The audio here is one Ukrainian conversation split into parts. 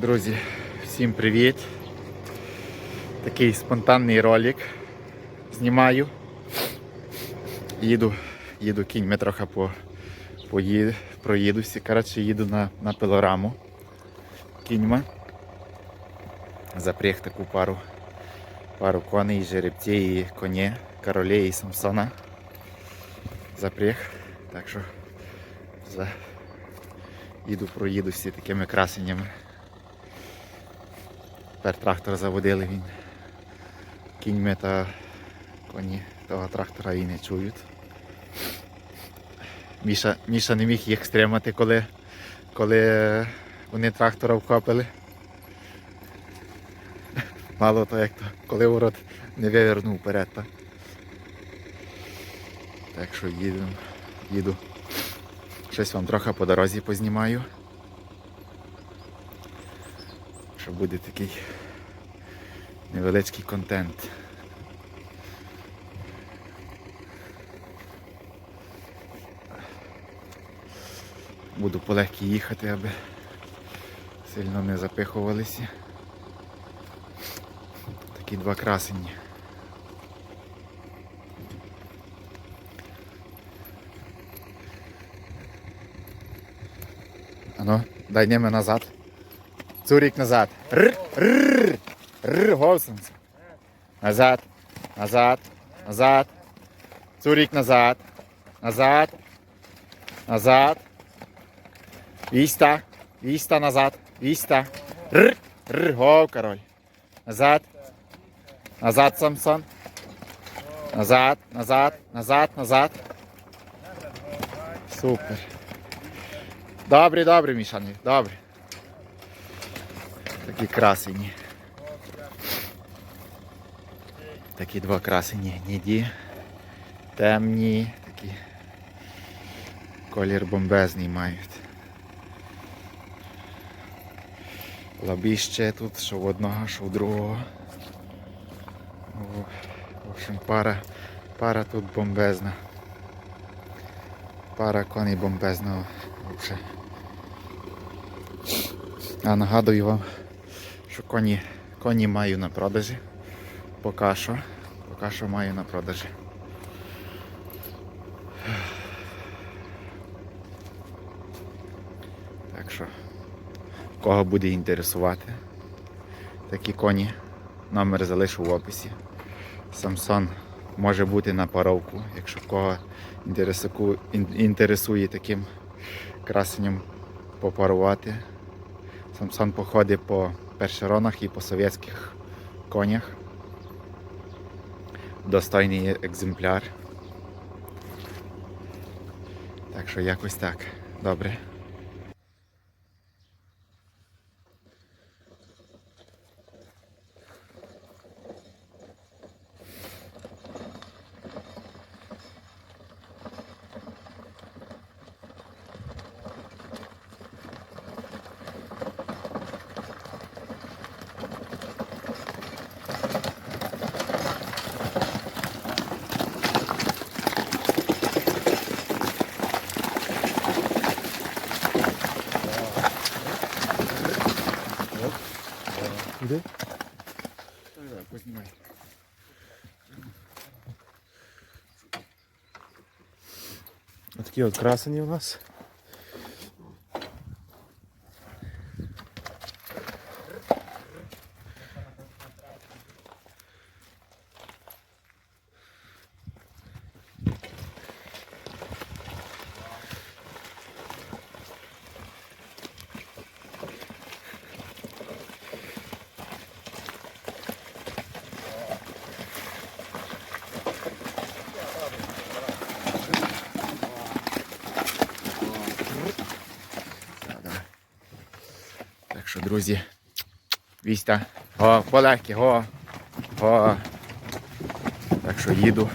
Друзі, всім привіт! Такий спонтанний ролик знімаю. Їду, їду кіньми трохи по, поїду, проїдуся. Коротше, їду на, на пилораму кіньма. Запряг таку пару, пару коней, жеребців і коні, королей і Самсона. Запряг. Так що за... їду, проїдуся такими красеннями. Тепер трактор заводили він. Кіньми та коні того трактора і не чують. Міша, Міша не міг їх стримати, коли, коли вони трактора вхопили. Мало то як то, коли урод не вивернув вперед. Так, так що їду, їду. Щось вам трохи по дорозі познімаю. Що буде такий невеличкий контент. Буду полегкі їхати, аби сильно не запихувалися. Такі два красені. Ану, дай ними назад. Цурик назад. Р, р, р, Говсенс. Назад. Назад. Назад. Цурик назад. Назад. Назад. Віста. Віста назад. Віста. Р, р, гов, король. Назад. Назад, Самсон. Назад, назад, назад, назад. Супер. Добре, добре, Мішані, добре. Такі красені. Такі два красені гніді. Темні, такі. Колір бомбезний мають. Лабіще тут, що в одного, що в другого. В общем, пара, пара тут бомбезна. Пара коней. Вообще. А нагадую вам, що коні, коні маю на продажі. Поки що. Поки що маю на продажі. Так що, кого буде інтересувати, такі коні, номер залишу в описі. Самсон може бути на паровку, якщо кого інтересує, таким красенням попарувати. Самсон походить по першеронах і по совєтських конях. Достойний екземпляр. Так що якось так. Добре. Познімай. Отакі от красені у нас. Друзі, віста. Го, полегкі, го. Го. Так що їду.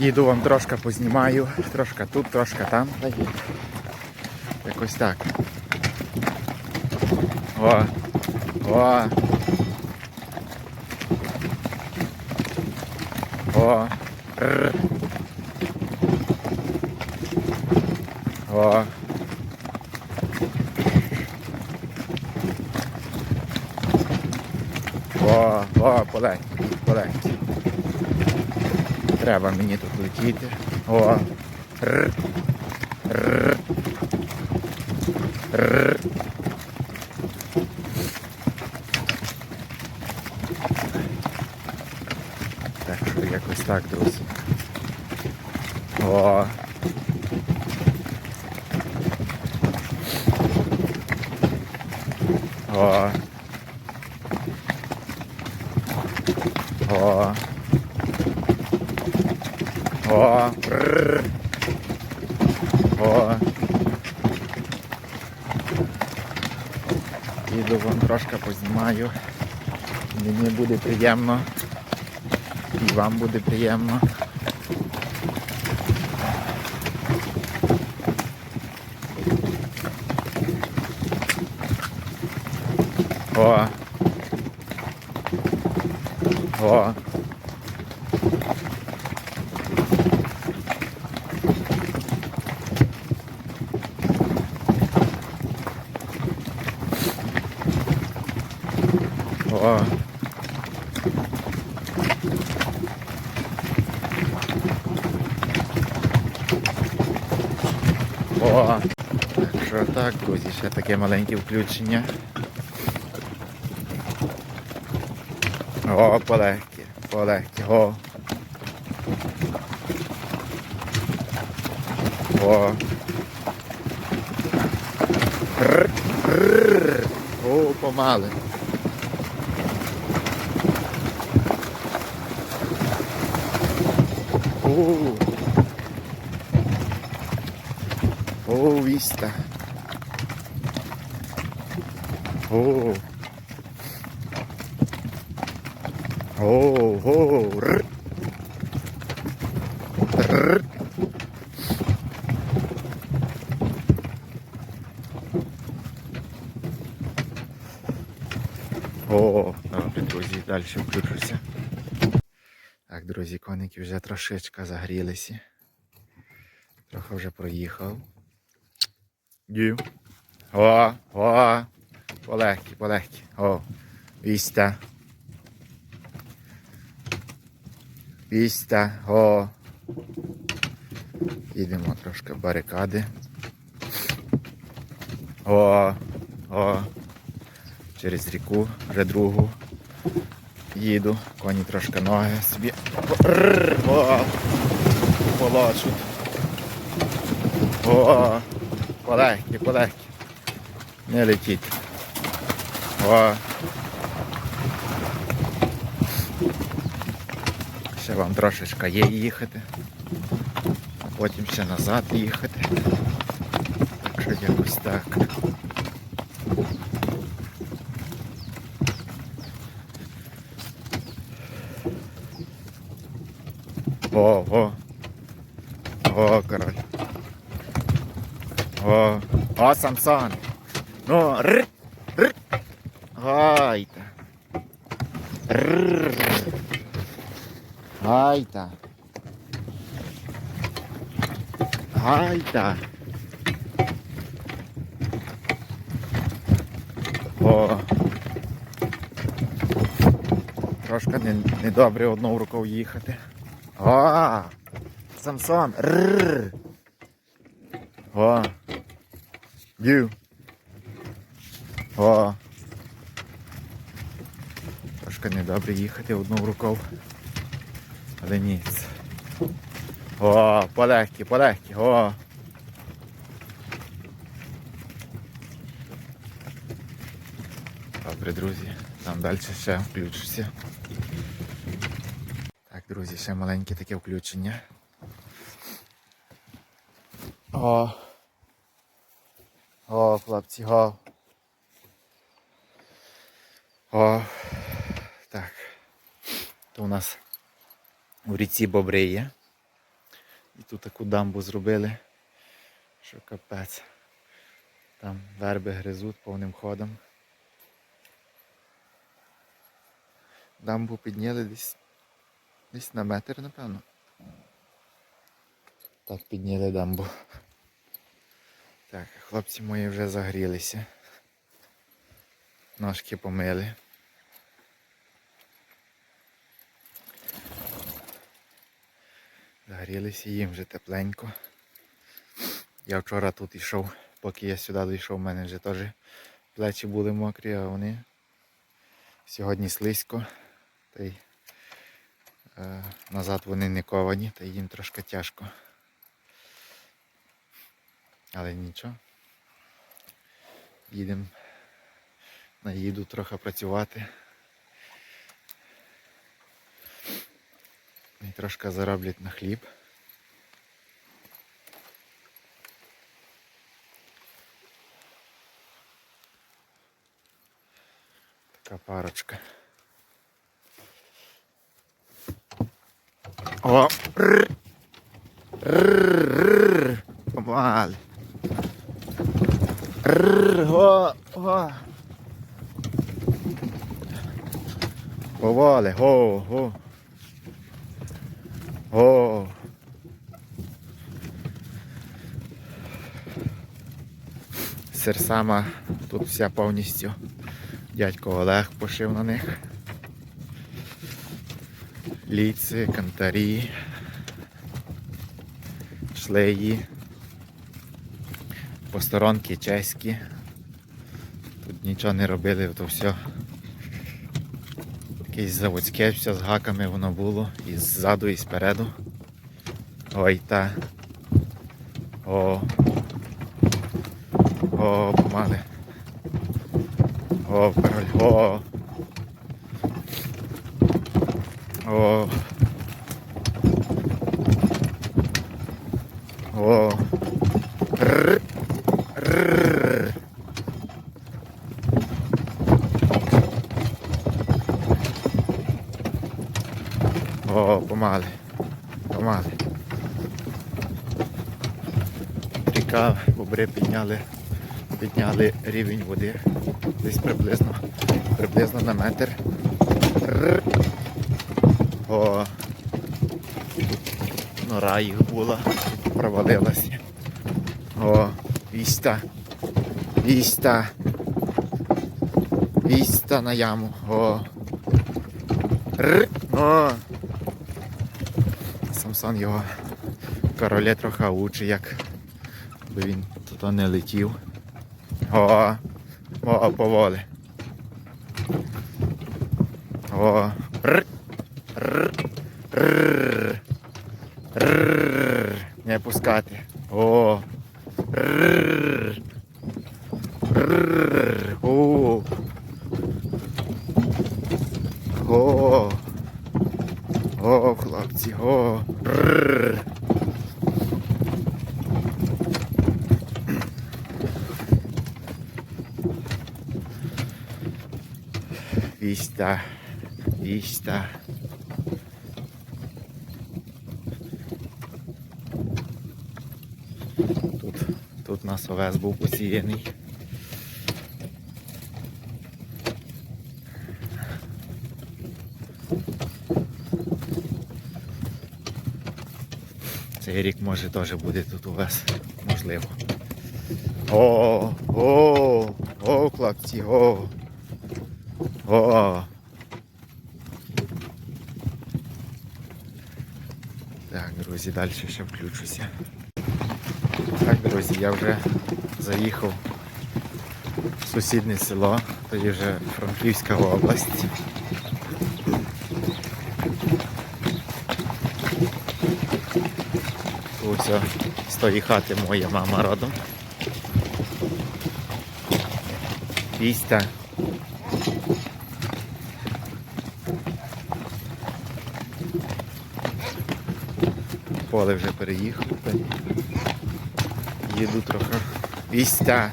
Їду вам трошки познімаю. Трошки тут, трошки там. Якось так. О. О. О. Р. О. О, полегкі, полегкі. Треба мені тут летіти. О. Р. Р. Р. Так якось так, друзі. О. О. О. О. Іду вам трошки познімаю. Мені буде приємно. І вам буде приємно. О. О. О. Так що так, друзі, ще таке маленьке включення. О, полегкі, полегкі, о. О. Р, р, О, помали. О. О, віста. О. О, о, р. Р. О, добре, друзі, далі включуся. Так, друзі, коники вже трошечки загрілися. Трохи вже проїхав. Дю. О, о, полегкі, полегкі. О, віста. Піста, о. Їдемо трошки барикади. О, о. Через ріку, вже другу. Їду, коні трошки ноги собі. О, полочуть. О, полегкі, полегкі. Не летіть. О. Ще вам трошечки є їхати, а потім ще назад їхати. Так що якось так. О, о. О, король. О, о, Самсон. Ну, р, р. Гайта. Гайта. Гайта. О. Трошки не, недобре одною рукою їхати. О! Самсон. Рррр. О. Ю. О. Трошки недобре їхати одною рукою. Але ніц. О, полегкі, полегкі, о. Добре, друзі, там далі ще включуся. Так, друзі, ще маленьке таке включення. О. О, хлопці, о. О. У нас у ріці бобри є. І тут таку дамбу зробили, що капець. Там верби гризуть повним ходом. Дамбу підняли десь, десь на метр, напевно. Так, підняли дамбу. Так, хлопці мої вже загрілися. Ножки помили. Нагрілися їм вже тепленько. Я вчора тут йшов, поки я сюди дійшов, в мене вже теж плечі були мокрі, а вони сьогодні слизько. Та й е, назад вони не ковані, та їм трошки тяжко. Але нічого. Їдемо. Наїду трохи працювати. І трошки зароблять на хліб. Така парочка. О! Помаль. О! О! Повали, го, го. О. Серсама тут вся повністю. Дядько Олег пошив на них. Ліци, кантарі, шлеї, посторонки чеські. Тут нічого не робили, то все. Якесь заводське, все з гаками воно було. І ззаду, і спереду. Ой та. О. О, помали. О, король. О. О. О. Рр. Рр. О, помали. Помали. Ріка, бобри підняли, підняли рівень води. Десь приблизно, приблизно на метр. О, нора їх була, провалилася. О, віста. Віста. Віста на яму. О. О. Самсон його короле трохи учить, як би він тут не летів. О, о, поволі. О, не пускати. О, о, о, о, хлопці, о, р. Віста, віста. Тут, тут у нас овес був посіяний. Цей рік може теж буде тут овес, можливо. О, о, о, хлопці, о. О! Так, друзі, далі ще включуся. Так, друзі, я вже заїхав в сусіднє село, тоді вже Франківська область. Все, з тої хати моя мама родом. Піста. Поле вже переїхав. Їду трохи. Вістя.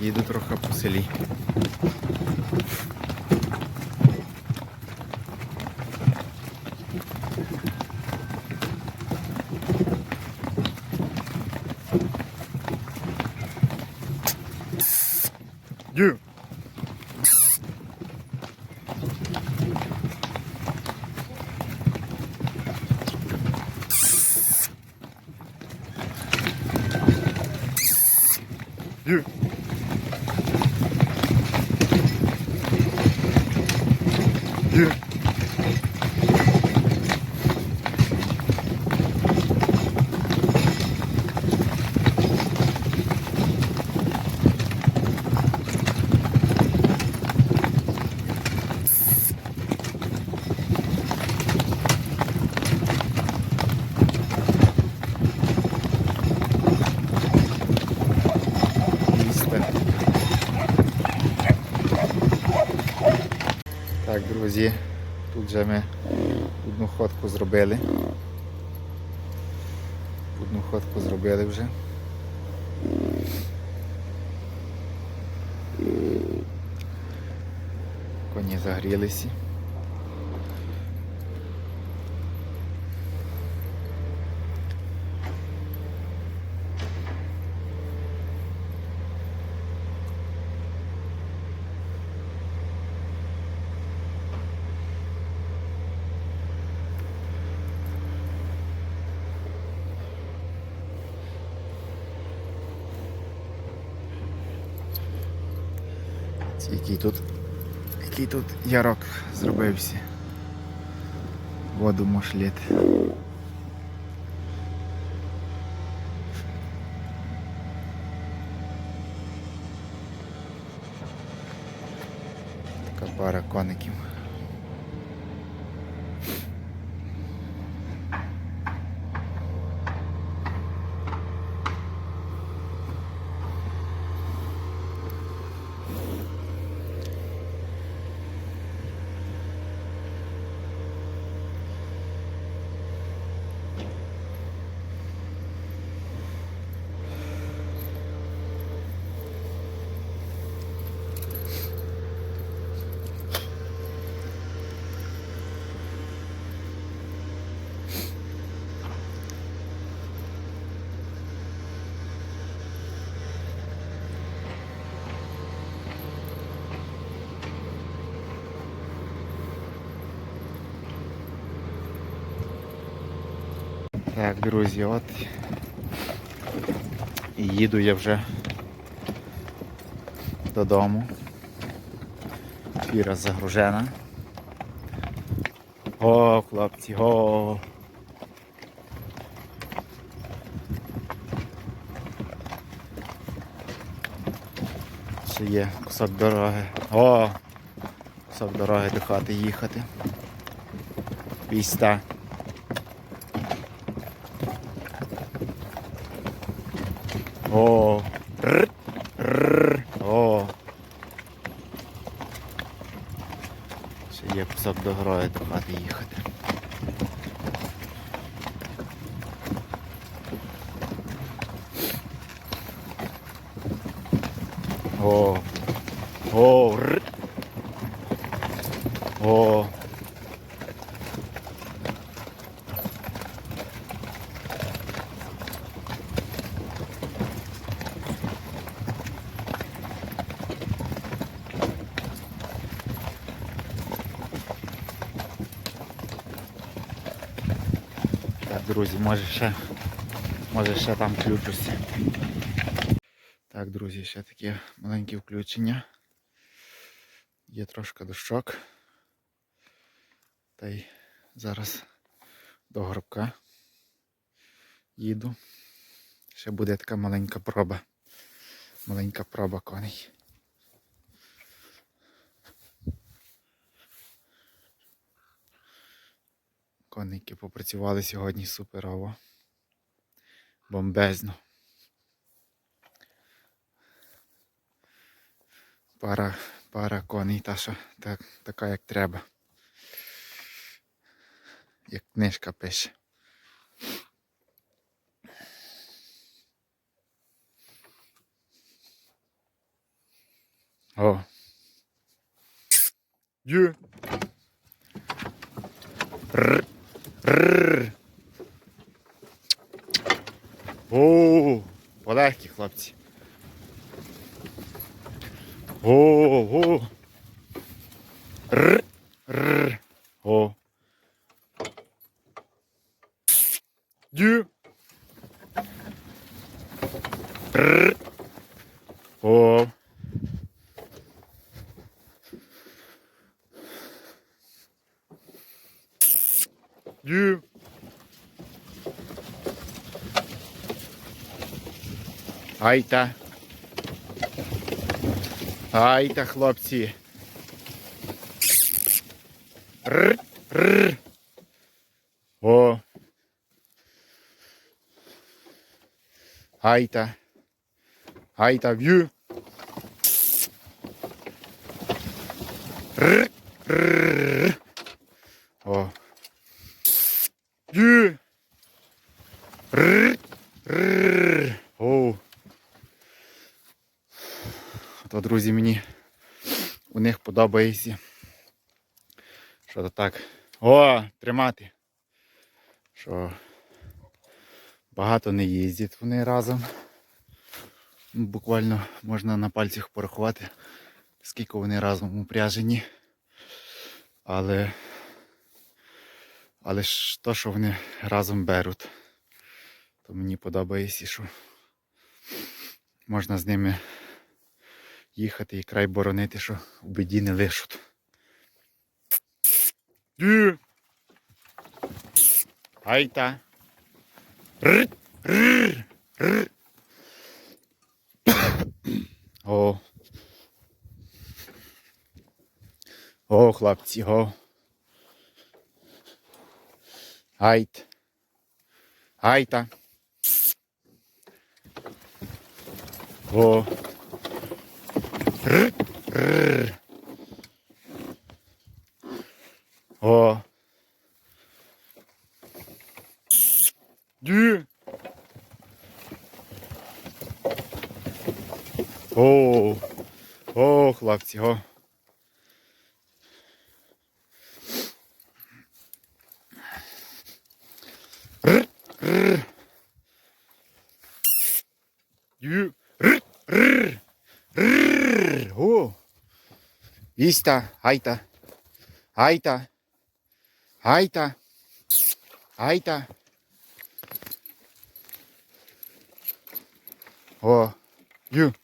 Їду трохи по селі. Дю. Дю. Є. Їсти. Так, друзі, тут вже ми одну ходку зробили. Одну ходку зробили вже. Коні загрілися. Ці, Який тут, який тут ярок зробився. Воду муш лити. Така пара коників. Так, друзі, от їду я вже додому. Фіра загружена. О, хлопці, о! Ще є кусок дороги. О! Кусок дороги до хати їхати. Віста. О, р, р, о. Ще є кусок до грою до хати їхати. О, о, р. О. Так, друзі, може ще, може ще там включуся. Так, друзі, ще таке маленьке включення. Є трошки дощок. Та й зараз до гробка їду. Ще буде така маленька проба. Маленька проба коней. Конники попрацювали сьогодні суперово. Бомбезно. Пара, пара коней, та що так, така як треба. Як книжка пише. О. Є. Рр. О, полегкі хлопці. О, о. Р, р, о. Є. Р. О. Айта. Айта, хлопці. Р, р. О. Айта. Айта в'ю. Р, р. О. В'ю. Р, р. О. То, друзі, мені у них подобається. Що то так. О, тримати. Що багато не їздять вони разом. Буквально можна на пальцях порахувати, скільки вони разом упряжені. Але, але ж то, що вони разом беруть, то мені подобається, що можна з ними їхати і край боронити, що в біді не лишуть. Ді. Айта. О. О, хлопці, о. Айт. Айта. О. Р. Р. О. Ді. О. О, хлопці, о. Р. Р. Ді. Р. Р. Р. О. Іста, айта. Айта. Айта. Айта. О. Ю.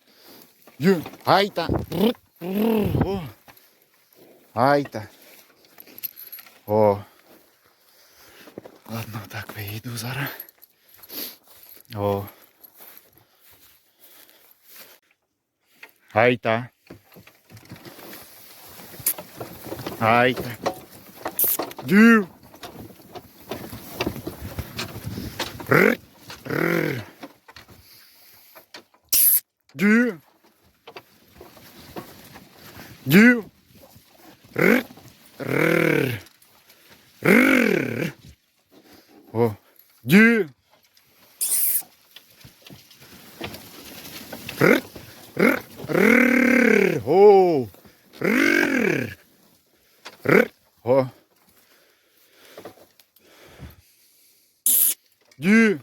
Ю. Айта. Р. Р. О. Айта. О. Ладно, так вийду зараз. О. Айта. Айта. Дю. Р. Р. Дю. Дю. Р. Р. Р. О. Дю. Р. Р. Р. О. Р. Р. О. Дю.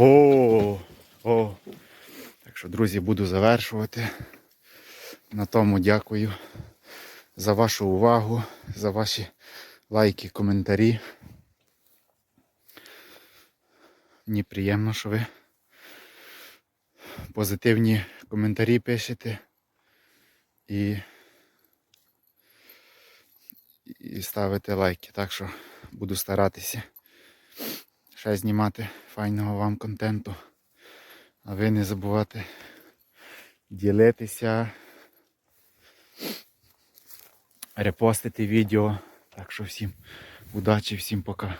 О, о. Так що, друзі, буду завершувати. На тому дякую за вашу увагу, за ваші лайки, коментарі. Мені приємно, що ви позитивні коментарі пишете і, і ставите лайки. Так що буду старатися ще знімати файного вам контенту. А ви не забувати ділитися, репостити відео. Так що всім удачі, всім пока.